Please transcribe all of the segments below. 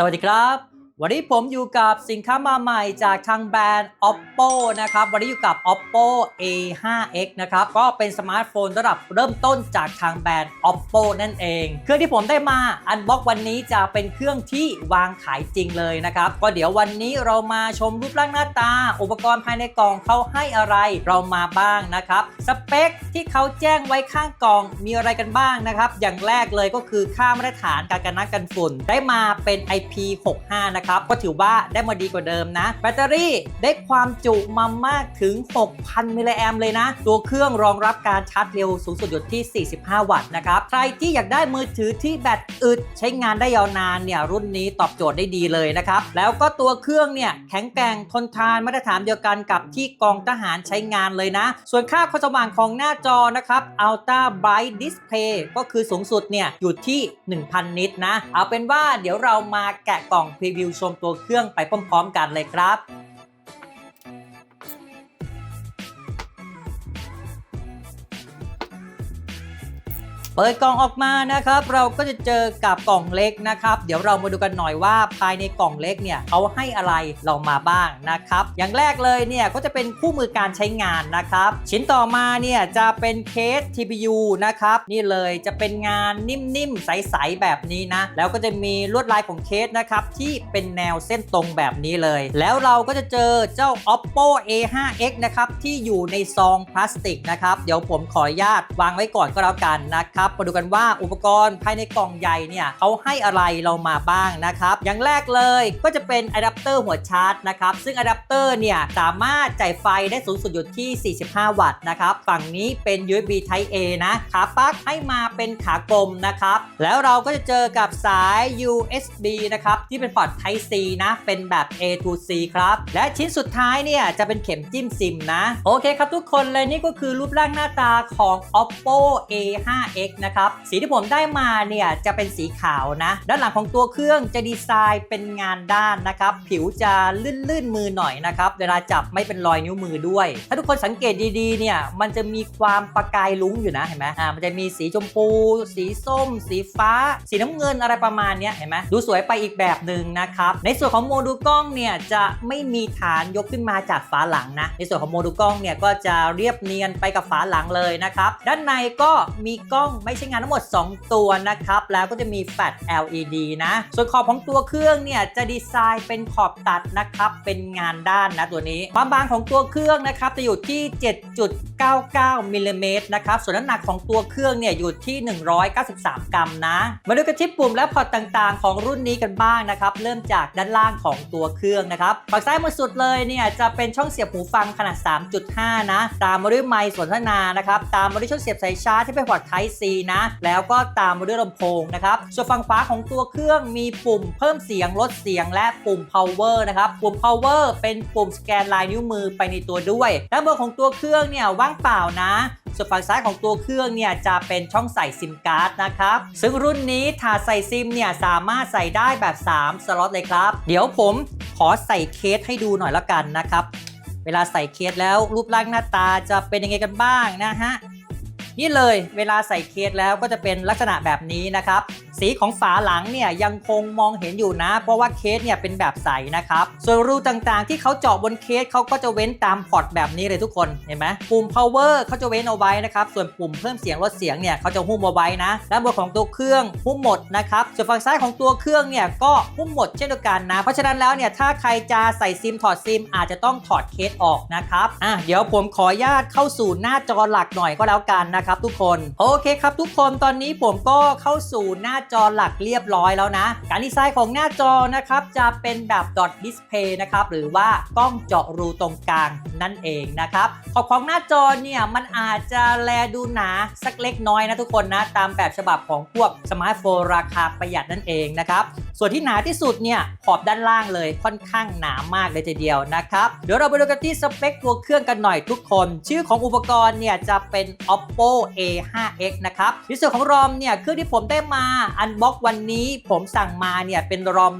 สวัสดีครับ วันนี้ผมอยู่กับสินค้ามาใหม่จากทางแบรนด์ oppo นะครับ วันนี้อยู่กับ oppo a5x นะครับ ก็เป็นสมาร์ทโฟนระดับเริ่มต้นจากทางแบรนด์ oppo นั่นเอง เครื่องที่ผมได้มาอันบ็อกวันนี้จะเป็นเครื่องที่วางขายจริงเลยนะครับ ก็เดี๋ยววันนี้เรามาชมรูปร่างหน้าตา อุปกรณ์ภายในกล่องเขาให้อะไรเรามาบ้างนะครับ สเปคที่เขาแจ้งไว้ข้างกล่องมีอะไรกันบ้างนะครับ อย่างแรกเลยก็คือค่ามาตรฐานการกันน้ำกันฝุ่นได้มาเป็น IP65 นะครับก็ถือว่าได้มาดีกว่าเดิมนะ แบตเตอรี่ได้ความจุมามากถึง 6,000 มิลลิแอมเลยนะ ตัวเครื่องรองรับการชาร์จเร็วสูงสุดอยู่ที่ 45 วัตต์นะครับ ใครที่อยากได้มือถือที่แบตอึดใช้งานได้ยาวนานเนี่ยรุ่นนี้ตอบโจทย์ได้ดีเลยนะครับ แล้วก็ตัวเครื่องเนี่ยแข็งแกร่งทนทานมาตรฐานเดียวกันกับที่กองทหารใช้งานเลยนะ ส่วนค่าความสว่างของหน้าจอนะครับ Ultra Bright Display ก็คือสูงสุดเนี่ยอยู่ที่ 1,000 นิตนะ เอาเป็นว่าเดี๋ยวเรามาแกะกล่องพรีวิวชมตัวเครื่องไปพร้อมๆกันเลยครับ เปิดกล่องออกมานะครับ เราก็จะเจอกับกล่องเล็กนะครับ เดี๋ยวเรามาดูกันหน่อยว่าภายในกล่องเล็กเนี่ยเขาให้อะไรเรามาบ้างนะครับ อย่างแรกเลยเนี่ยก็จะเป็นคู่มือการใช้งานนะครับ ชิ้นต่อมาเนี่ยจะเป็นเคส TPU นะครับนี่เลยจะเป็นงานนิ่มๆ ใสๆ แบบนี้นะ แล้วก็จะมีลวดลายของเคสนะครับที่เป็นแนวเส้นตรงแบบนี้เลย แล้วเราก็จะเจอเจ้า oppo a5x นะครับที่อยู่ในซองพลาสติกนะครับเดี๋ยวผมขออนุญาตวางไว้ก่อนก็แล้วกันนะครับมาดูกันว่าอุปกรณ์ภายในกล่องใหญ่เนี่ยเขาให้อะไรเรามาบ้างนะครับ อย่างแรกเลยก็จะเป็นอะแดปเตอร์หัวชาร์จนะครับ ซึ่งอะแดปเตอร์เนี่ยสามารถจ่ายไฟได้สูงสุดอยู่ที่ 45 วัตต์นะครับ ฝั่งนี้เป็น USB Type A นะขาปลั๊กให้มาเป็นขากลมนะครับ แล้วเราก็จะเจอกับสาย USB นะครับ ที่เป็นพอร์ต Type C นะ เป็นแบบ A to C ครับ และชิ้นสุดท้ายเนี่ยจะเป็นเข็มจิ้มซิมนะ โอเคครับทุกคนเลยนี่ก็คือรูปร่างหน้าตาของ oppo a5x นะครับสีที่ผมได้มาเนี่ยจะเป็นสีขาวนะ ด้านหลังของตัวเครื่องจะดีไซน์เป็นงานด้านนะครับ ผิวจะลื่นๆมือหน่อยนะครับเวลาจับไม่เป็นรอยนิ้วมือด้วย ถ้าทุกคนสังเกตดีๆเนี่ยมันจะมีความประกายลุ้งอยู่นะเห็นไหมอ่ามันจะมีสีชมพู สีส้ม สีฟ้า สีน้ำเงินอะไรประมาณนี้เห็นไหมดูสวยไปอีกแบบหนึ่งนะครับในส่วนของโมดูลกล้องเนี่ยจะไม่มีฐานยกขึ้นมาจากฝาหลังนะในส่วนของโมดูลกล้องเนี่ยก็จะเรียบเนียนไปกับฝาหลังเลยนะครับด้านในก็มีกล้องไม่ใช่งานทั้งหมด 2 ตัวนะครับ แล้วก็จะมีแฟลช LED นะ ส่วนขอบของตัวเครื่องเนี่ยจะดีไซน์เป็นขอบตัดนะครับ เป็นงานด้านนะตัวนี้ ความบางของตัวเครื่องนะครับจะอยู่ที่ 7.99มิลลิเมตรนะครับ ส่วนน้ำหนักของตัวเครื่องเนี่ยอยู่ที่ 193 กรัมนะ มาดูกันที่ปุ่มและพอร์ตต่างๆ ของรุ่นนี้กันบ้างนะครับ เริ่มจากด้านล่างของตัวเครื่องนะครับฝั่งซ้ายมือสุดเลยเนี่ยจะเป็นช่องเสียบหูฟังขนาด 3.5 นะ ตามมาด้วยไมค์สนทนานะครับ ตามมาด้วยช่องเสียบสายชาร์จที่เป็นพอร์ต Type C นะ แล้วก็ตามมาด้วยลำโพงนะครับส่วนฝั่งขวาของตัวเครื่องมีปุ่มเพิ่มเสียงลดเสียงและปุ่ม power นะครับปุ่ม power เป็นปุ่มสแกนลายนิ้วมือไปในตัวด้วยด้านบนของตัวเครื่องเนี่ยว่างเปล่านะส่วนฝั่งซ้ายของตัวเครื่องเนี่ยจะเป็นช่องใส่ซิมการ์ดนะครับ ซึ่งรุ่นนี้ถาดใส่ซิมเนี่ยสามารถใส่ได้แบบ 3 สล็อตเลยครับ เดี๋ยวผมขอใส่เคสให้ดูหน่อยละกันนะครับ เวลาใส่เคสแล้วรูปร่างหน้าตาจะเป็นยังไงกันบ้างนะฮะ นี่เลยเวลาใส่เคสแล้วก็จะเป็นลักษณะแบบนี้นะครับ สีของฝาหลังเนี่ยยังคงมองเห็นอยู่นะ เพราะว่าเคสเนี่ยเป็นแบบใสนะครับ ส่วนรูต่างๆ ที่เขาเจาะบนเคสเขาก็จะเว้นตามพอร์ตแบบนี้เลยทุกคนเห็นไหมปุ่ม power เขาจะเว้นเอาไว้นะครับ ส่วนปุ่มเพิ่มเสียงลดเสียงเนี่ยเขาจะหุ้มเอาไว้นะด้านบนของตัวเครื่องหุ้มหมดนะครับส่วนฝั่งซ้ายของตัวเครื่องเนี่ยก็หุ้มหมดเช่นเดียวกันนะ เพราะฉะนั้นแล้วเนี่ยถ้าใครจะใส่ซิมถอดซิมอาจจะต้องถอดเคสออกนะครับอะเดี๋ยวผมขออนุญาตเข้าสู่หน้าจอหลักหน่อยก็แล้วกันนะครับทุกคนโอเคครับทุกคนตอนนี้ผมก็เข้าสู่หน้าจอหลักเรียบร้อยแล้วนะ การดีไซน์ของหน้าจอนะครับจะเป็นแบบดอทดิสเพย์นะครับหรือว่ากล้องเจาะรูตรงกลางนั่นเองนะครับขอบของหน้าจอเนี่ยมันอาจจะแลดูหนาสักเล็กน้อยนะทุกคนนะตามแบบฉบับของพวกสมาร์ทโฟนราคาประหยัดนั่นเองนะครับส่วนที่หนาที่สุดเนี่ยขอบด้านล่างเลยค่อนข้างหนามากเลยทีเดียวนะครับเดี๋ยวเราไปดูกันที่สเปคตัวเครื่องกันหน่อยทุกคน ชื่อของอุปกรณ์เนี่ยจะเป็น oppo a5x นะครับในส่วนของรอมเนี่ยเครื่องที่ผมได้มาอันบ็อกวันนี้ผมสั่งมาเนี่ยเป็นรอม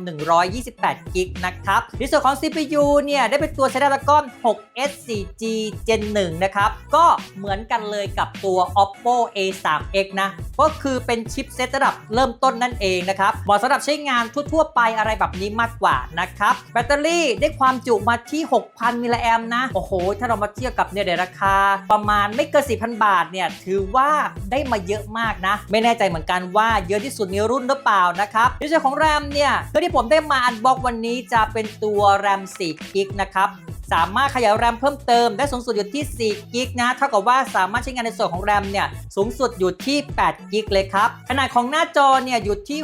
128 กิกนะครับในส่วนของ CPU เนี่ยได้เป็นตัว Snapdragon 6 S4G Gen 1 นะครับ ก็เหมือนกันเลยกับตัว Oppo A3X นะ ก็คือเป็นชิปเซตระดับเริ่มต้นนั่นเองนะครับ เหมาะสำหรับใช้งานทั่วๆไปอะไรแบบนี้มากกว่านะครับ แบตเตอรี่ได้ความจุมาที่ 6,000 มิลลิแอมนะ โอ้โห ถ้าเรามาเทียบกับเนี่ยเดี๋ยวราคา ประมาณไม่เกิน 4,000 บาทเนี่ยถือว่าได้มาเยอะมากนะ ไม่แน่ใจเหมือนกันว่าเยอะที่สุดมีรุ่นหรือเปล่านะครับในส่วนของแรมเนี่ยก็ที่ผมได้มาอันบ็อกวันนี้จะเป็นตัวแรม4กิกนะครับ สามารถขยายแรมเพิ่มเติมได้สูงสุดอยู่ที่ 4 กิกนะเท่ากับว่าสามารถใช้งานในส่วนของแรมเนี่ยสูงสุดอยู่ที่ 8 กิกเลยครับ ขนาดของหน้าจอเนี่ยอยู่ที่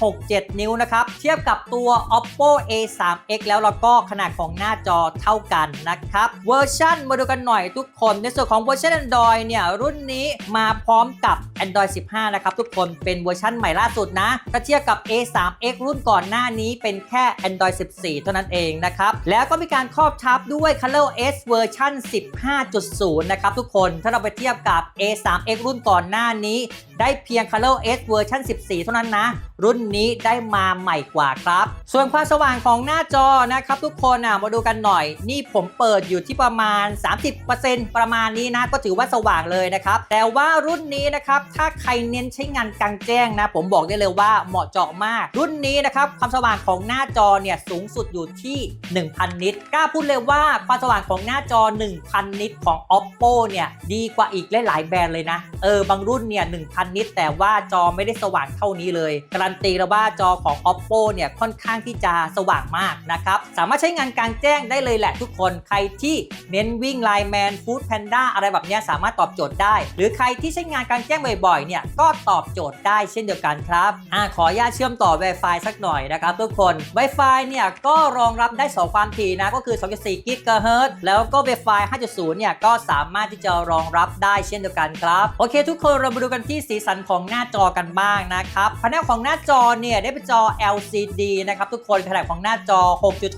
6.67 นิ้วนะครับ เทียบกับตัว oppo a3x แล้วแล้วก็ขนาดของหน้าจอเท่ากันนะครับ เวอร์ชันมาดูกันหน่อยทุกคน ในส่วนของเวอร์ชัน Android เนี่ยรุ่นนี้มาพร้อมกับ Android 15 นะครับทุกคนเป็นเวอร์ชันใหม่ล่าสุดนะถ้าเทียบกับ A3x รุ่นก่อนหน้านี้เป็นแค่ Android 14 เท่านั้นเองนะครับแล้วก็มีการครอบทับด้วย ColorOS เวอร์ชัน15.0 นะครับทุกคน ถ้าเราไปเทียบกับ A3x รุ่นก่อนหน้านี้ ได้เพียง ColorOS เวอร์ชัน14 เท่านั้นนะ รุ่นนี้ได้มาใหม่กว่าครับ ส่วนความสว่างของหน้าจอนะครับทุกคนอะมาดูกันหน่อย นี่ผมเปิดอยู่ที่ประมาณ 30%ประมาณนี้นะก็ถือว่าสว่างเลยนะครับ แต่ว่ารุ่นนี้นะครับถ้าใครเน้นใช้งานกลางแจ้งนะ ผมบอกได้เลยว่าเหมาะเจาะมาก รุ่นนี้นะครับความสว่างของหน้าจอเนี่ยสูงสุดอยู่ที่ 1,000 นิตกล้าพูดเลยว่าว่าความสว่างของหน้าจอ 1,000 นิตของ oppo เนี่ยดีกว่าอีกหลายๆแบรนด์เลยนะ เออบางรุ่นเนี่ย 1,000 นิตแต่ว่าจอไม่ได้สว่างเท่านี้เลย การันตีแล้วว่าจอของ oppo เนี่ยค่อนข้างที่จะสว่างมากนะครับ สามารถใช้งานกลางแจ้งได้เลยแหละทุกคนใครที่เน้นวิ่งไลน์แมนฟู้ดแพนด้าอะไรแบบนี้สามารถตอบโจทย์ได้ หรือใครที่ใช้งานกลางแจ้งบ่อยๆเนี่ยก็ตอบโจทย์ได้เช่นเดียวกันครับอ่าขออนุญาตเชื่อมต่อ Wi-Fi สักหน่อยนะครับทุกคน Wi-Fi เนี่ยก็รองรับได้ 2 ความถี่นะก็คือ 2.4 GHz แล้วก็ Wi-Fi 5.0 เนี่ย ก็สามารถที่จะรองรับได้เช่นเดียวกันครับ โอเค ทุกคนเรามาดูกันที่สีสันของหน้าจอกันบ้างนะครับภายในของหน้าจอเนี่ยได้เป็นจอ LCD นะครับทุกคนขนาดของหน้าจอ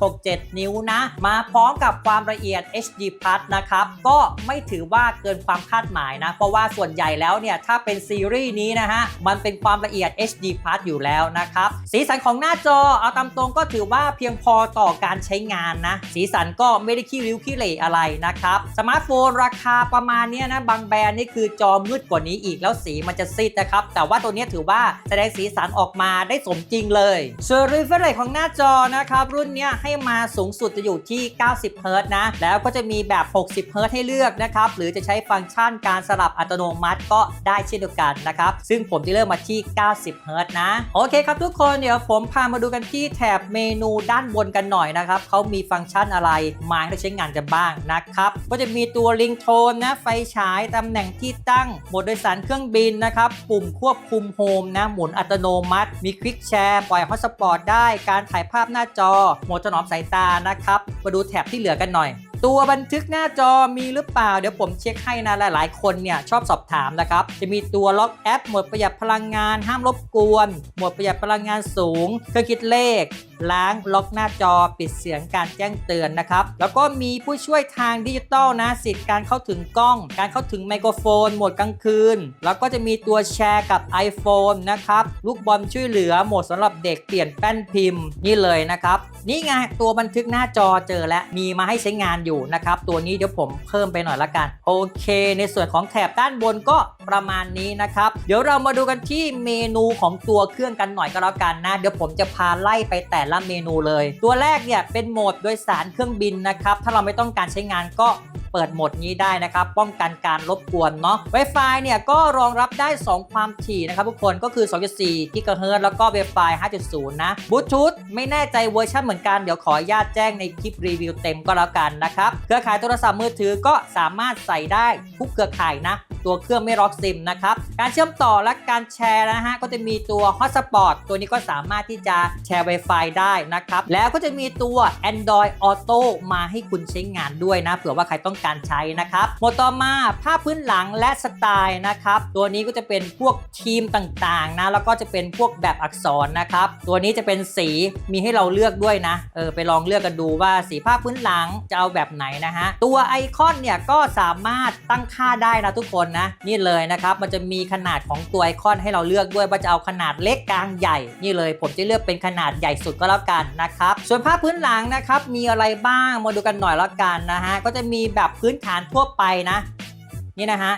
6.67 นิ้วนะ มาพร้อมกับความละเอียด HD Plus นะครับ ก็ไม่ถือว่าเกินความคาดหมายนะ เพราะว่าส่วนใหญ่แล้วเนี่ย ถ้าเป็นซีรีส์นี้นะฮะ มันเป็นความละเอียด HD Plus อยู่แล้วนะครับ สีสันของหน้าจอเอาตามตรงก็ถือว่าเพียงพอต่อการใช้งานนะ สีสันก็ไม่ได้ขี้ริ้วขี้เหร่อะไรนะครับ สมาร์ทโฟนราคาประมาณนี้นะ บางแบรนด์นี่คือจอมืดกว่านี้อีกแล้วสีมันจะซีดนะครับ แต่ว่าตัวนี้ถือว่าแสดงสีสันออกมาได้สมจริงเลยส่วน refresh rate ของหน้าจอนะครับ รุ่นนี้ให้มาสูงสุดจะอยู่ที่ 90 Hz นะ แล้วก็จะมีแบบ 60 Hz ให้เลือกนะครับ หรือจะใช้ฟังก์ชันการสลับอัตโนมัติก็ได้เช่นเดียวกันนะครับ ซึ่งผมจะเลือกมาที่ 90 Hz นะ โอเคครับทุกคนเดี๋ยวผมพามาดูกันที่แถบเมนูด้านบนกันหน่อยนะครับเขามีฟังก์ชันอะไรมาให้เราใช้งานกันบ้างนะครับก็จะมีตัวลิงโทนนะไฟฉายตำแหน่งที่ตั้งหมดโดยสารเครื่องบินนะครับปุ่มควบคุมโฮมนะหมุนอัตโนมัติ มีคลิกแชร์ ปล่อยฮอตสปอตได้ การถ่ายภาพหน้าจอ โหมดถนอมสายตานะครับ มาดูแถบที่เหลือกันหน่อย ตัวบันทึกหน้าจอมีหรือเปล่า เดี๋ยวผมเช็คให้นะหลาย ๆ คนเนี่ยชอบสอบถามนะครับ จะมีตัวล็อกแอป หมดประหยัดพลังงาน ห้ามรบกวน หมดประหยัดพลังงานสูง เครื่องคิดเลข ล้างล็อกหน้าจอปิดเสียงการแจ้งเตือนนะครับ แล้วก็มีผู้ช่วยทางดิจิตอลนะสิทธิ์การเข้าถึงกล้อง การเข้าถึงไมโครโฟน โหมดกลางคืน แล้วก็จะมีตัวแชร์กับ iPhone นะครับลูกบอลช่วยเหลือโหมดสำหรับเด็กเปลี่ยนแป้นพิมพ์นี่เลยนะครับนี่ไงตัวบันทึกหน้าจอเจอแล้วมีมาให้ใช้งานอยู่นะครับ ตัวนี้เดี๋ยวผมเพิ่มไปหน่อยละกัน โอเค ในส่วนของแถบด้านบนก็ประมาณนี้นะครับ เดี๋ยวเรามาดูกันที่เมนูของตัวเครื่องกันหน่อยก็แล้วกันนะ เดี๋ยวผมจะพาไล่ไปแต่ละเมนูเลย ตัวแรกเนี่ยเป็นโหมดโดยสารเครื่องบินนะครับ ถ้าเราไม่ต้องการใช้งานก็ เปิดโหมดนี้ได้นะครับ ป้องกันการรบกวนเนาะ Wi-Fi เนี่ยก็รองรับได้ 2 ความถี่นะครับทุกคนก็คือ 2.4 GHz แล้วก็ Wi-Fi 5.0 นะบลูทูธไม่แน่ใจเวอร์ชันเหมือนกัน เดี๋ยวขออนุญาตแจ้งในคลิปรีวิวเต็มก็แล้วกันนะครับ เครือข่ายโทรศัพท์มือถือก็สามารถใส่ได้ทุกเครือข่ายนะตัวเครื่องไม่ล็อกซิมนะครับ การเชื่อมต่อและการแชร์นะฮะ ก็จะมีตัว Hotspot ตัวนี้ก็สามารถที่จะแชร์ Wi-Fi ได้นะครับ แล้วก็จะมีตัว Android Auto มาให้คุณใช้งานด้วยนะ เผื่อว่าใครต้องการใช้นะครับหมดต่อมาภาพพื้นหลังและสไตล์นะครับ ตัวนี้ก็จะเป็นพวกทีมต่างๆนะแล้วก็จะเป็นพวกแบบอักษรนะครับ ตัวนี้จะเป็นสีมีให้เราเลือกด้วยนะเออไปลองเลือกกันดูว่าสีภาพพื้นหลังจะเอาแบบไหนนะฮะตัวไอคอนเนี่ยก็สามารถตั้งค่าได้นะทุกคนนะนี่เลยนะครับมันจะมีขนาดของตัวไอคอนให้เราเลือกด้วยว่าจะเอาขนาดเล็กกลางใหญ่ นี่เลย ผมจะเลือกเป็นขนาดใหญ่สุดก็แล้วกันนะครับส่วนภาพพื้นหลังนะครับมีอะไรบ้างมาดูกันหน่อยแล้วกันนะฮะก็จะมีแบบพื้นฐานทั่วไปนะ นี่นะฮะ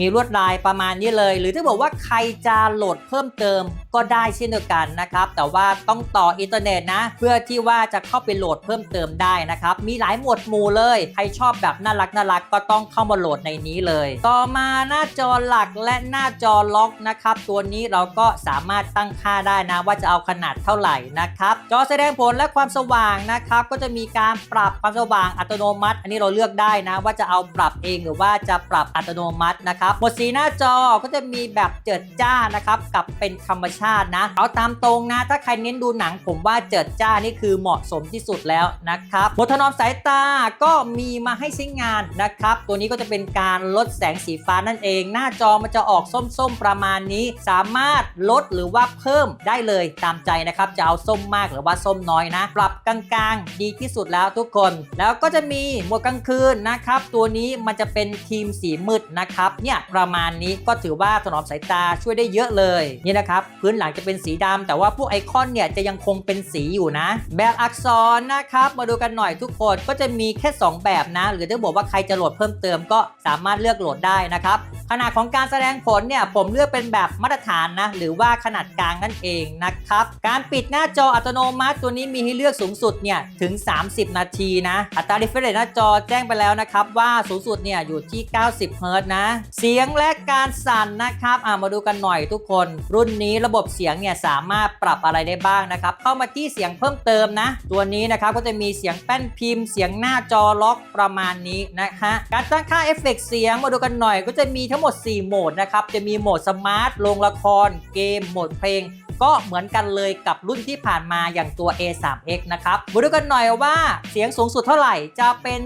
มีลวดลายประมาณนี้เลย หรือถ้าบอกว่าใครจะโหลดเพิ่มเติมก็ได้เช่นเดียวกันนะครับ แต่ว่าต้องต่ออินเทอร์เน็ตนะ เพื่อที่ว่าจะเข้าไปโหลดเพิ่มเติมได้นะครับ มีหลายหมวดหมู่เลย ใครชอบแบบน่ารักน่ารักก็ต้องเข้ามาโหลดในนี้เลย ต่อมาหน้าจอหลักและหน้าจอล็อกนะครับ ตัวนี้เราก็สามารถตั้งค่าได้นะว่าจะเอาขนาดเท่าไหร่นะครับ จอแสดงผลและความสว่างนะครับ ก็จะมีการปรับความสว่างอัตโนมัติ อันนี้เราเลือกได้นะ ว่าจะเอาปรับเองหรือว่าจะปรับอัตโนมัตินะครับหมดสีหน้าจอก็จะมีแบบเจิดจ้านะครับกับเป็นธรรมชาตินะ เอาตามตรงนะ ถ้าใครเน้นดูหนังผมว่าเจิดจ้านี่คือเหมาะสมที่สุดแล้วนะครับหมดถนอมสายตาก็มีมาให้ใช้งานนะครับ ตัวนี้ก็จะเป็นการลดแสงสีฟ้านั่นเอง หน้าจอมันจะออกส้มๆประมาณนี้ สามารถลดหรือว่าเพิ่มได้เลยตามใจนะครับจะเอาส้มมากหรือว่าส้มน้อยนะ ปรับกลางๆ ดีที่สุดแล้วทุกคน แล้วก็จะมีหมวดกลางคืนนะครับ ตัวนี้มันจะเป็นทีมสีมืดนะครับเนี่ยประมาณนี้ก็ถือว่าถนอมสายตาช่วยได้เยอะเลยนี่นะครับพื้นหลังจะเป็นสีดำแต่ว่าพวกไอคอนเนี่ยจะยังคงเป็นสีอยู่นะ แบบอักษรนะครับมาดูกันหน่อยทุกคนก็จะมีแค่ 2 แบบนะ หรือถ้าบอกว่าใครจะโหลดเพิ่มเติมก็สามารถเลือกโหลดได้นะครับขนาดของการแสดงผลเนี่ยผมเลือกเป็นแบบมาตรฐานนะ หรือว่าขนาดกลางนั่นเองนะครับ การปิดหน้าจออัตโนมัติตัวนี้มีให้เลือกสูงสุดเนี่ยถึง 30 นาทีนะ อัตรา refresh หน้าจอแจ้งไปแล้วนะครับ ว่าสูงสุดเนี่ยอยู่ที่ 90 เฮิร์ตนะเสียงและการสั่นนะครับอ่ามาดูกันหน่อยทุกคน รุ่นนี้ระบบเสียงเนี่ยสามารถปรับอะไรได้บ้างนะครับ เข้ามาที่เสียงเพิ่มเติมนะ ตัวนี้นะครับก็จะมีเสียงแป้นพิมพ์ เสียงหน้าจอล็อกประมาณนี้นะฮะการตั้งค่าเอฟเฟกต์เสียงมาดูกันหน่อยก็จะมีทั้งหมด 4 โหมดนะครับจะมีโหมดสมาร์ทลงละครเกมโหมดเพลง ก็เหมือนกันเลยกับรุ่นที่ผ่านมาอย่างตัว A3X นะครับมาดูกันหน่อยว่าเสียงสูงสุดเท่าไหร่จะเป็น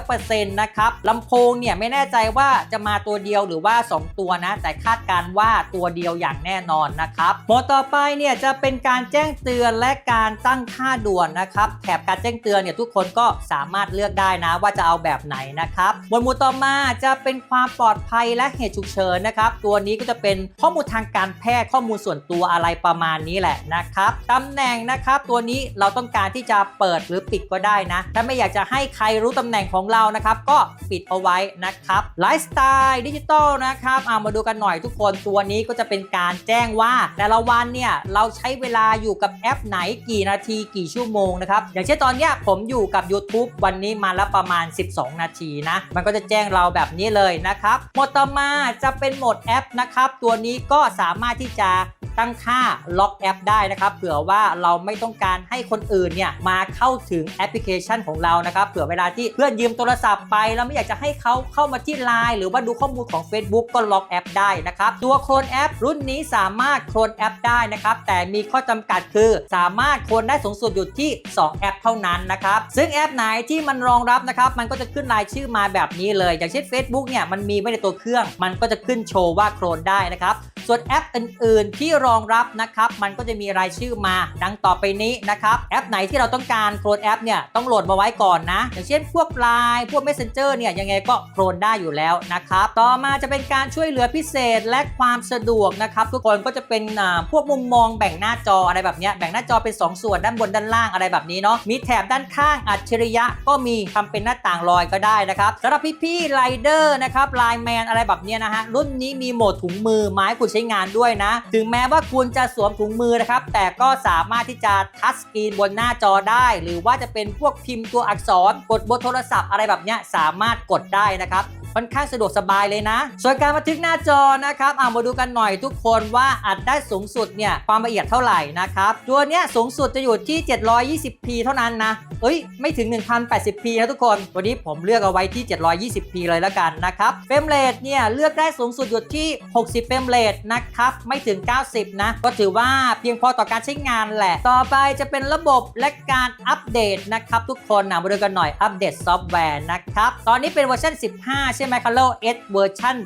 300%นะครับลำโพงเนี่ยไม่แน่ใจว่าจะมาตัวเดียวหรือว่า 2 ตัวนะ แต่คาดการว่าตัวเดียวอย่างแน่นอนนะครับโหมดต่อไปเนี่ยจะเป็นการแจ้งเตือนและการตั้งค่าด่วนนะครับแถบการแจ้งเตือนเนี่ยทุกคนก็สามารถเลือกได้นะว่าจะเอาแบบไหนนะครับหมวดหมู่ต่อมาจะเป็นความปลอดภัยและเหตุฉุกเฉินนะครับตัวนี้ก็จะเป็นข้อมูลทางการแพทย์ข้อมูลส่วนตัวอะไรประประมาณนี้แหละนะครับตำแหน่งนะครับตัวนี้เราต้องการที่จะเปิดหรือปิดก็ได้นะ ถ้าไม่อยากจะให้ใครรู้ตำแหน่งของเรานะครับ ก็ปิดเอาไว้นะครับไลฟ์สไตล์ดิจิตอลนะครับเอามาดูกันหน่อยทุกคนตัวนี้ก็จะเป็นการแจ้งว่า แต่ละวันเนี่ยเราใช้เวลาอยู่กับแอปไหนกี่นาทีกี่ชั่วโมงนะครับอย่างเช่นตอนเนี้ยผมอยู่กับ YouTube วันนี้มาแล้วประมาณ 12 นาทีนะ มันก็จะแจ้งเราแบบนี้เลยนะครับโหมดต่อมาจะเป็นโหมดแอปนะครับ ตัวนี้ก็สามารถที่จะตั้งค่าล็อกแอปได้นะครับเผื่อว่าเราไม่ต้องการให้คนอื่นเนี่ยมาเข้าถึงแอปพลิเคชันของเรานะครับเผื่อเวลาที่เพื่อนยืมโทรศัพท์ไปแล้วไม่อยากจะให้เขาเข้ามาที่ Line หรือว่าดูข้อมูลของ Facebook ก็ล็อกแอปได้นะครับตัวโคลนแอป รุ่นนี้สามารถโคลนแอปได้นะครับแต่มีข้อจำกัดคือสามารถโคลนได้สูงสุดอยู่ที่ 2 แอปเท่านั้นนะครับซึ่งแอปไหนที่มันรองรับนะครับมันก็จะขึ้นรายชื่อมาแบบนี้เลย อย่างเช่น Facebook เนี่ยมันมีไว้ในตัวเครื่อง มันก็จะขึ้นโชว์ว่าโคลนได้นะครับ ส่วนแอปอื่นๆ ที่รองรับนะครับมันก็จะมีรายชื่อมา ดังต่อไปนี้นะครับแอปไหนที่เราต้องการโคลนแอปเนี่ยต้องโหลดมาไว้ก่อนนะอย่างเช่นพวก Line พวก Messenger เนี่ยยังไงก็โคลนได้อยู่แล้วนะครับต่อมาจะเป็นการช่วยเหลือพิเศษและความสะดวกนะครับทุกคนก็จะเป็นอ่าพวกมุมมองแบ่งหน้าจออะไรแบบเนี้ยแบ่งหน้าจอเป็น 2 ส่วนด้านบนด้านล่างอะไรแบบนี้เนาะมีแถบด้านข้างอัจฉริยะก็มีทำเป็นหน้าต่างลอยก็ได้นะครับสำหรับพี่ๆไรเดอร์นะครับไลแมนอะไรแบบเนี้ยนะฮะรุ่นนี้มีโหมดถุงมือไม้คุณใช้งานด้วยนะ ถึงแม้ว่าคุณจะสวมถุงมือนะครับ แต่ก็สามารถที่จะทัชสกรีนบนหน้าจอได้ หรือว่าจะเป็นพวกพิมพ์ตัวอักษรกดบนโทรศัพท์อะไรแบบเนี้ยสามารถกดได้นะครับ ค่อนข้างสะดวกสบายเลยนะ ส่วนการบันทึกหน้าจอนะครับเอามาดูกันหน่อยทุกคนว่าอัดได้สูงสุดเนี่ยความละเอียดเท่าไหร่นะครับตัวเนี้ยสูงสุดจะอยู่ที่ 720p เท่านั้นนะเอ้ยไม่ถึง 1080p นะทุกคนวันนี้ผมเลือกเอาไว้ที่ 720p เลยแล้วกันนะครับเฟรมเรทเนี่ยเลือกได้สูงสุดอยู่ที่ 60 เฟรมเรทนะครับไม่ถึง 90 นะ ก็ถือว่าเพียงพอต่อการใช้งานแหละ ต่อไปจะเป็นระบบและการอัปเดตนะครับทุกคนนะมาดูกันหน่อยอัปเดตซอฟต์แวร์นะครับตอนนี้เป็นเวอร์ชัน15ใช่ไหม Color S เวอร์ชัน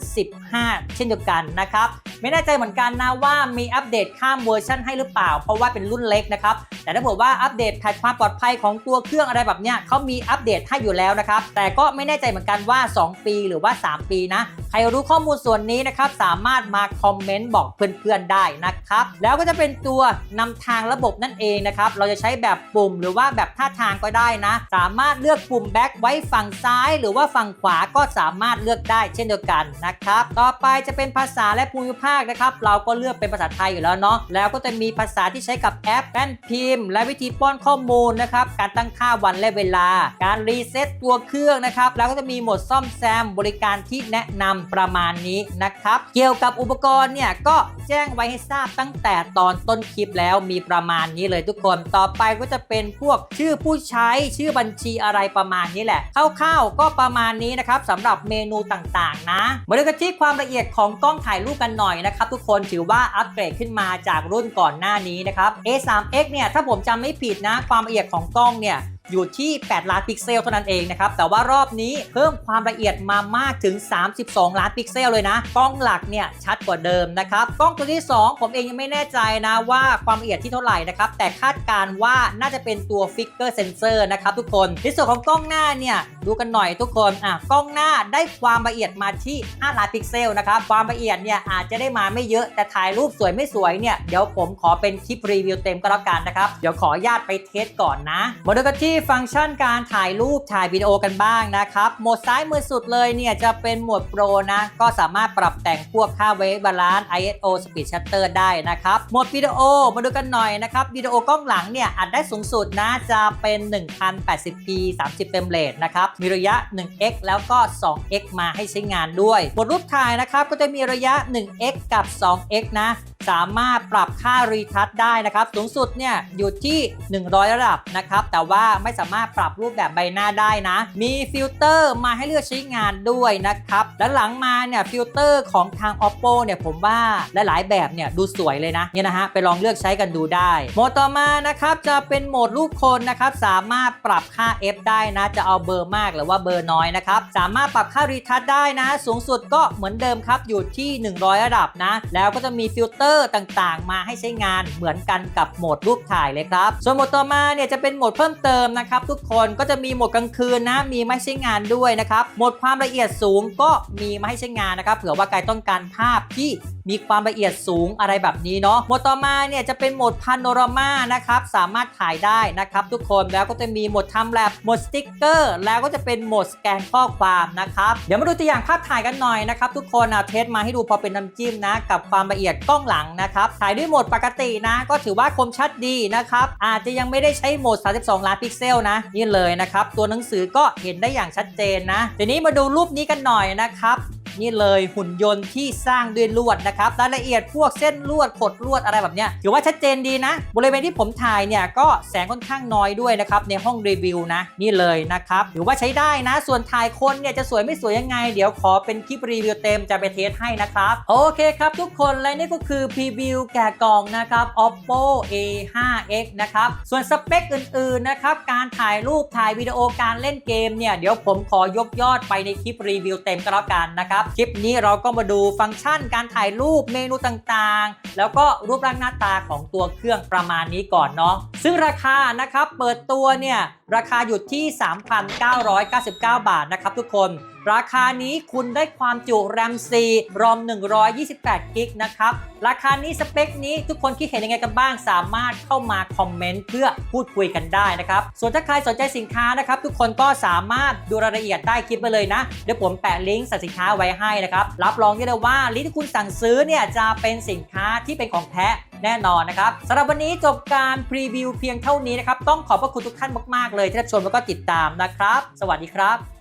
15 เช่นเดียวกันนะครับ ไม่แน่ใจเหมือนกันนะว่ามีอัปเดตข้ามเวอร์ชันให้หรือเปล่า เพราะว่าเป็นรุ่นเล็กนะครับ แต่ถ้าบอกว่าอัปเดตแพทความปลอดภัยของตัวเครื่องอะไรแบบเนี้ยเขามีอัปเดตให้อยู่แล้วนะครับ แต่ก็ไม่แน่ใจเหมือนกันว่า 2 ปีหรือว่า 3 ปีนะ ใครรู้ข้อมูลส่วนนี้นะครับสามารถมาคอมเมนต์บอกเพื่อนๆได้นะครับ แล้วก็จะเป็นตัวนำทางระบบนั่นเองนะครับ เราจะใช้แบบปุ่มหรือว่าแบบท่าทางก็ได้นะ สามารถเลือกปุ่มแบ็คไว้ฝั่งซ้าย หรือว่าฝั่งขวาก็สามารถเลือกได้เช่นเดียวกันนะครับ ต่อไปจะเป็นภาษาและภูมิภาคนะครับ เราก็เลือกเป็นภาษาไทยอยู่แล้วเนาะ แล้วก็จะมีภาษาที่ใช้กับแอปแป้นพิมพ์ และวิธีป้อนข้อมูลนะครับ การตั้งค่าวันและเวลา การรีเซ็ตตัวเครื่องนะครับ แล้วก็จะมีโหมดซ่อมแซมบริการที่แนะนำประมาณนี้นะครับ เกี่ยวกับอุปกรณ์เนี่ยก็แจ้งไว้ให้ทราบตั้งแต่ตอนต้นคลิปแล้วมีประมาณนี้เลยทุกคน ต่อไปก็จะเป็นพวกชื่อผู้ใช้ชื่อบัญชีอะไรประมาณนี้แหละคร่าวๆก็ประมาณนี้นะครับสำหรับเมมนูต่างๆ นะ มาดูกันที่ความละเอียดของกล้องถ่ายรูปกันหน่อยนะครับทุกคนถือว่าอัปเกรดขึ้นมาจากรุ่นก่อนหน้านี้นะครับ A3X เนี่ยถ้าผมจำไม่ผิดนะ ความละเอียดของกล้องเนี่ย อยู่ที่ 8 ล้านพิกเซลเท่านั้นเองนะครับ แต่ว่ารอบนี้เพิ่มความละเอียดมามากถึง 32 ล้านพิกเซลเลยนะ กล้องหลักเนี่ยชัดกว่าเดิมนะครับ กล้องตัวที่ 2 ผมเองยังไม่แน่ใจนะว่าความละเอียดที่เท่าไหร่นะครับ แต่คาดการณ์ว่าน่าจะเป็นตัวฟิกเกอร์เซนเซอร์นะครับทุกคน ในส่วนของกล้องหน้าเนี่ยดูกันหน่อยทุกคน อะ กล้องหน้าได้ความละเอียดมาที่ 5 ล้านพิกเซลนะครับ ความละเอียดเนี่ยอาจจะได้มาไม่เยอะ แต่ถ่ายรูปสวยไม่สวยเนี่ย เดี๋ยวผมขอเป็นคลิปรีวิวเต็มก็แล้วกันนะครับ เดี๋ยวขออนุญาตไปเทสก่อนนะ มาดูกันที่ฟังก์ชันการถ่ายรูปถ่ายวิดีโอกันบ้างนะครับ โหมดซ้ายมือสุดเลยเนี่ยจะเป็นโหมดโปรนะ ก็สามารถปรับแต่งพวกค่าเวฟบาลานซ์ ISO Speed Shutter ได้นะครับ โหมดวิดีโอมาดูกันหน่อยนะครับวิดีโอกล้องหลังเนี่ยอัดได้สูงสุดนะจะเป็น 1080p 30เฟรมเรทนะครับ มีระยะ 1x แล้วก็ 2x มาให้ใช้งานด้วย โหมดรูปถ่ายนะครับก็จะมีระยะ 1x กับ 2x นะสามารถปรับค่ารีทัชได้นะครับ สูงสุดเนี่ยอยู่ที่ 100 ระดับนะครับ แต่ว่าไม่สามารถปรับรูปแบบใบหน้าได้นะ มีฟิลเตอร์มาให้เลือกใช้งานด้วยนะครับและหลังมาเนี่ยฟิลเตอร์ของทาง oppo เนี่ยผมว่าหลายๆแบบเนี่ยดูสวยเลยนะเนี่ยนะฮะไปลองเลือกใช้กันดูได้ โหมดต่อมานะครับจะเป็นโหมดรูปคนนะครับสามารถปรับค่า f ได้นะจะเอาเบอร์มากหรือว่าเบอร์น้อยนะครับสามารถปรับค่ารีทัชได้นะ สูงสุดก็เหมือนเดิมครับอยู่ที่ 100 ระดับนะ แล้วก็จะมีฟิลเตอร์ต่างๆ มาให้ใช้งานเหมือนกันกับโหมดรูปถ่ายเลยครับส่วนโหมดต่อมาเนี่ยจะเป็นโหมดเพิ่มเติมนะครับทุกคนก็จะมีหมดกลางคืนนะมีไมาใช้งานด้วยนะครับหมดความละเอียดสูงก็มีมาให้ใช้งานนะครับเผื่อว่าใครต้องการภาพที่มีความละเอียดสูงอะไรแบบนี้เนาะโหมดต่อมาเนี่ยจะเป็นโหมดพาโนรามานะครับสามารถถ่ายได้นะครับทุกคนแล้วก็จะมีโหมดทำแลบโหมดสติ๊กเกอร์แล้วก็จะเป็นโหมดสแกนข้อความนะครับเดี๋ยวมาดูตัวอย่างภาพถ่ายกันหน่อยนะครับทุกคนเอะเทสมาให้ดูพอเป็นน้ำจิ้มนะกับความละเอียดกล้องหลังนะครับถ่ายด้วยโหมดปกตินะ ก็ถือว่าคมชัดดีนะครับอาจจะยังไม่ได้ใช้โหมด 32 ล้านพิกเซลนะนี่เลยนะครับ ตัวหนังสือก็เห็นได้อย่างชัดเจนนะทีนี้มาดูรูปนี้กันหน่อยนะครับ นี่เลยหุ่นยนต์ที่สร้างด้วยลวดนะครับรายละเอียดพวกเส้นลวดขดลวดอะไรแบบเนี้ยถือว่าชัดเจนดีนะ บริเวณที่ผมถ่ายเนี่ยก็แสงค่อนข้างน้อยด้วยนะครับในห้องรีวิวนะนี่เลยนะครับถือว่าใช้ได้นะ ส่วนถ่ายคนเนี่ยจะสวยไม่สวยยังไง เดี๋ยวขอเป็นคลิปรีวิวเต็มจะไปเทสให้นะครับโอเคครับทุกคนและนี่ก็คือพรีวิวแกะกล่องนะครับ oppo a5x นะครับส่วนสเปคอื่นๆนะครับการถ่ายรูปถ่ายวิดีโอการเล่นเกมเนี่ยเดี๋ยวผมขอยกยอดไปในคลิปรีวิวเต็มก็แล้วกันนะครับคลิปนี้เราก็มาดูฟังก์ชันการถ่ายรูปเมนูต่างๆ แล้วก็รูปร่างหน้าตาของตัวเครื่องประมาณนี้ก่อนเนาะซึ่งราคานะครับเปิดตัวเนี่ยราคาอยู่ที่ 3,999 บาทนะครับทุกคน ราคานี้คุณได้ความจุ RAM 4 ROM 128 กิกนะครับ ราคานี้สเปคนี้ทุกคนคิดเห็นยังไงกันบ้าง สามารถเข้ามาคอมเมนต์เพื่อพูดคุยกันได้นะครับ ส่วนถ้าใครสนใจสินค้านะครับ ทุกคนก็สามารถดูรายละเอียดใต้คลิปไปเลยนะ เดี๋ยวผมแปะลิงก์สั่งสินค้าไว้ให้นะครับ รับรองได้เลยว่าลิงก์ที่คุณสั่งซื้อเนี่ยจะเป็นสินค้าที่เป็นของแท้แน่นอนนะครับสำหรับวันนี้จบการพรีวิวเพียงเท่านี้นะครับต้องขอบพระคุณทุกท่านมากๆเลยที่รับชมแล้วก็ติดตามนะครับ สวัสดีครับ